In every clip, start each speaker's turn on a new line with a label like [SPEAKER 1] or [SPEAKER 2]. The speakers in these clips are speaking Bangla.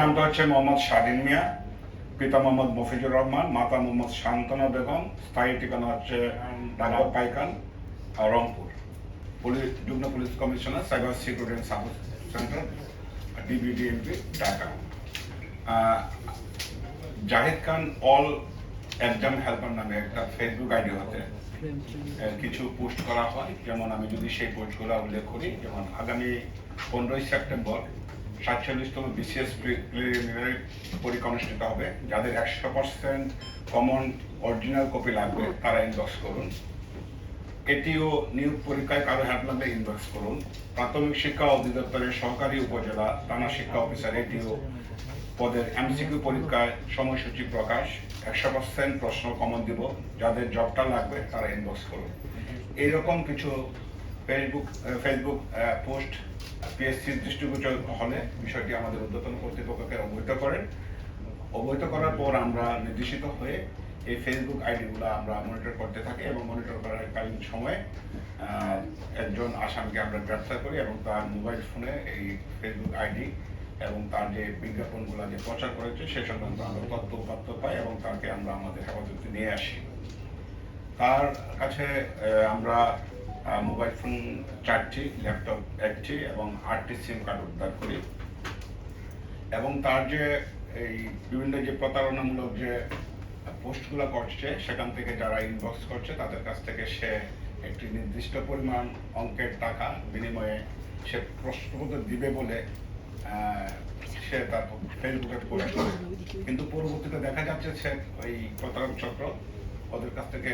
[SPEAKER 1] নামটা হচ্ছে মোহাম্মদ স্বাধীন মিয়া, পিতা মোহাম্মদ মফিজুর রহমান, মাতা মোহাম্মদ শান্তনা বেগম, স্থায়ী ঠিকানা হচ্ছে ঢাকা পাইকান রংপুর। পুলিশ, যুগ্ম police commissioner, cyber security sub centre, DB DMP, Dhaka. Zahid Khan all exam helper নামে একটা ফেসবুক আইডি হতে কিছু পোস্ট করা হয়। যেমন আমি যদি সেই পোস্টগুলো উল্লেখ করি, যেমন আগামী পনেরোই সেপ্টেম্বর সাতচল্লিশতম বিসিএস প্রিলিমিনারি অনুষ্ঠিত হবে। যাদের একশো পার্সেন্ট কমন অরিজিনাল কপি লাগবে, তারা ইনবক্স করুন। এটিও নিয়োগ পরীক্ষায় কারও হেল্প লাগলে ইনবক্স করুন। প্রাথমিক শিক্ষা অধিদপ্তরের সহকারী উপজেলা শিক্ষা অফিসার, এটিও পদের এমসিকিউ পরীক্ষায় সময়সূচি প্রকাশ। একশো পার্সেন্ট প্রশ্ন কমন দিব। যাদের জবটা লাগবে, তারা ইনবক্স করুন। এইরকম কিছু ফেসবুক ফেসবুক পোস্ট পিএসসির দৃষ্টিগোচর হলে বিষয়টি আমাদের ঊর্ধ্বতন কর্তৃপক্ষকে অবহিত করেন। অবহিত করার পর আমরা নির্দেশিত হয়ে এই ফেসবুক আইডিগুলো আমরা মনিটর করতে থাকি এবং মনিটর করার কালীন সময়ে একজন আসামকে আমরা গ্রেপ্তার করি এবং তার মোবাইল ফোনে এই ফেসবুক আইডি এবং তার যে বিজ্ঞাপনগুলো যে প্রচার করেছে, সে সংক্রান্ত আমরা তথ্য উপাত্ত পাই এবং তাকে আমরা আমাদের হেফাজতে নিয়ে আসি। তার কাছে আমরা মোবাইল ফোন চারটি ল্যাপটপ একটি এবং আটটি সিম কার্ড উদ্ধার করি। এবং তার যে এই বিভিন্ন যে প্রতারণামূলক যে পোস্টগুলো করছে, সেখান থেকে যারা ইনবক্স করছে, তাদের কাছ থেকে সে একটি নির্দিষ্ট পরিমাণ অঙ্কের টাকা বিনিময়ে সে প্রশ্নপত্র দিবে বলে সে তার ফেসবুকে পোস্ট করে কিন্তু পরবর্তীতে দেখা যাচ্ছে সে ওই প্রতারক চক্র ওদের কাছ থেকে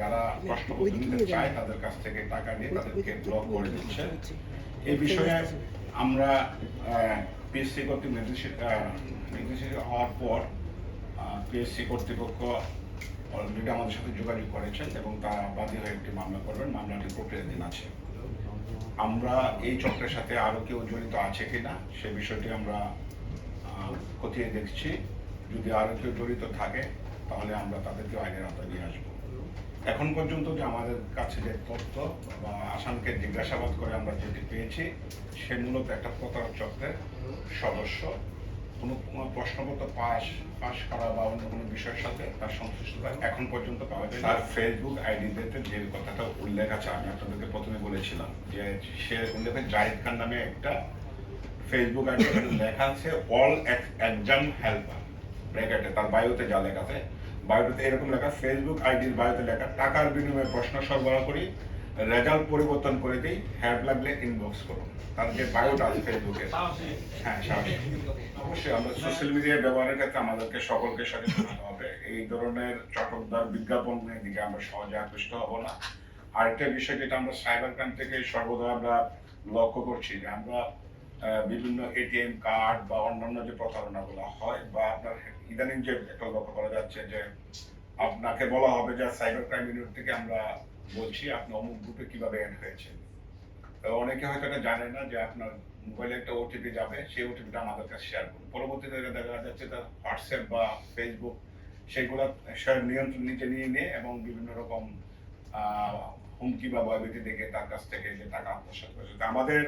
[SPEAKER 1] যারা প্রশ্নপত্র নিতে চায় তাদের কাছ থেকে টাকা নিয়ে তাদেরকে ব্লক করে দিচ্ছে। এই বিষয়ে আমরা পিএসসি কর্তৃক নির্দেশিত নির্দেশিত হওয়ার পর পিএসসি কর্তৃপক্ষ অলরেডি আমাদের সাথে যোগাযোগ করেছেন এবং তারা বাদী হয়ে একটি মামলা করবেন। মামলাটি প্রক্রিয়াধীন আছে। আমরা এই চক্রের সাথে আরও কেউ জড়িত আছে কিনা সে বিষয়টি আমরা খতিয়ে দেখছি। যদি আরও কেউ জড়িত থাকে তাহলে আমরা তাদেরকে আইনের আওতায় নিয়ে আসব। এখন পর্যন্ত যে আমাদের কাছে যে তথ্য বা আসামকে জিজ্ঞাসাবাদ করে আমরা যেটি পেয়েছি, সে মূলত একটা প্রতারক চক্রের সদস্য। কোনো প্রশ্নপত্র পাস পাস করা বা অন্য কোনো বিষয়ের সাথে তার সংশ্লিষ্টতা এখন পর্যন্ত পাওয়া যায়। তার ফেসবুক আইডিতে যে কথাটা উল্লেখ আছে, আমি আপনাদেরকে প্রথমে বলেছিলাম যে সে উল্লেখ জাহিদ খান নামে একটা ফেসবুক আইডি লেখা আছে অল এক এক্সাম হেল্পার ব্র্যাকেটে, তার বায়োতে যা লেখা আছে বায়োতে এরকম লেখা ফেসবুক আইডির বায়োতে লেখা, টাকার বিনিময়ে প্রশ্ন সরবরাহ করি রেজাল্ট পরিবর্তন করে দিই হ্যাড লাগলে ইনবক্স করুন তার যে বায়োটা আছে ফেসবুকে হ্যাঁ অবশ্যই আমরা সোশ্যাল মিডিয়া ব্যবহারের ক্ষেত্রে আমাদেরকে সকলকে সচেতন হবে। এই ধরনের চটকদার বিজ্ঞাপনের দিকে আমরা সহজে আকৃষ্ট হব না। আরেকটা বিষয় যেটা আমরা সাইবার ক্রাইম থেকে সর্বদা আমরা লক্ষ্য করছি যে আমরা বিভিন্ন এটিএম কার্ড বা অন্যান্য যে প্রতারণাগুলো হয় বা আপনার ইদানিং যে একটা লক্ষ্য করা যাচ্ছে যে আপনাকে বলা হবে যে সাইবার ক্রাইম ইউনিট থেকে আমরা বলছি, আপনি অমুক গ্রুপে কীভাবে অ্যাড হয়েছে অনেকে হয়তো এটা জানে না যে আপনার মোবাইলে একটা ওটিপি যাবে, সেই ওটিপিটা আমাদের কাছে শেয়ার করুন। পরবর্তীতে দেখা যাচ্ছে তার হোয়াটসঅ্যাপ বা ফেসবুক সেগুলো নিয়ন্ত্রণ নিচে নিয়ে নিয়ে এবং বিভিন্ন রকম হুমকি বা ভয়ভীতি দেখে তার কাছ থেকে যে টাকা আত্মসাৎ করেছে। আমাদের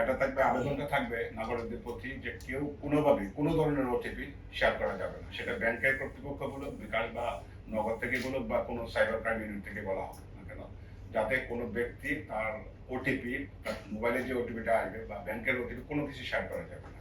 [SPEAKER 1] এটা থাকবে আবেদনটা থাকবে নাগরিকদের প্রতি যে কেউ কোনোভাবে কোনো ধরনের ওটিপি শেয়ার করা যাবে না। সেটা ব্যাংকের কর্তৃপক্ষ বলুক, বিকাশ বা নগদ থেকে বলুক বা কোনো সাইবার ক্রাইম ইউনিট থেকে বলা হোক না কেন। যাতে কোনো ব্যক্তি তার ওটিপি তার মোবাইলে যে ওটিপিটা আসবে বা ব্যাংকের ওটিপি কোনো কিছু শেয়ার করা যাবে না।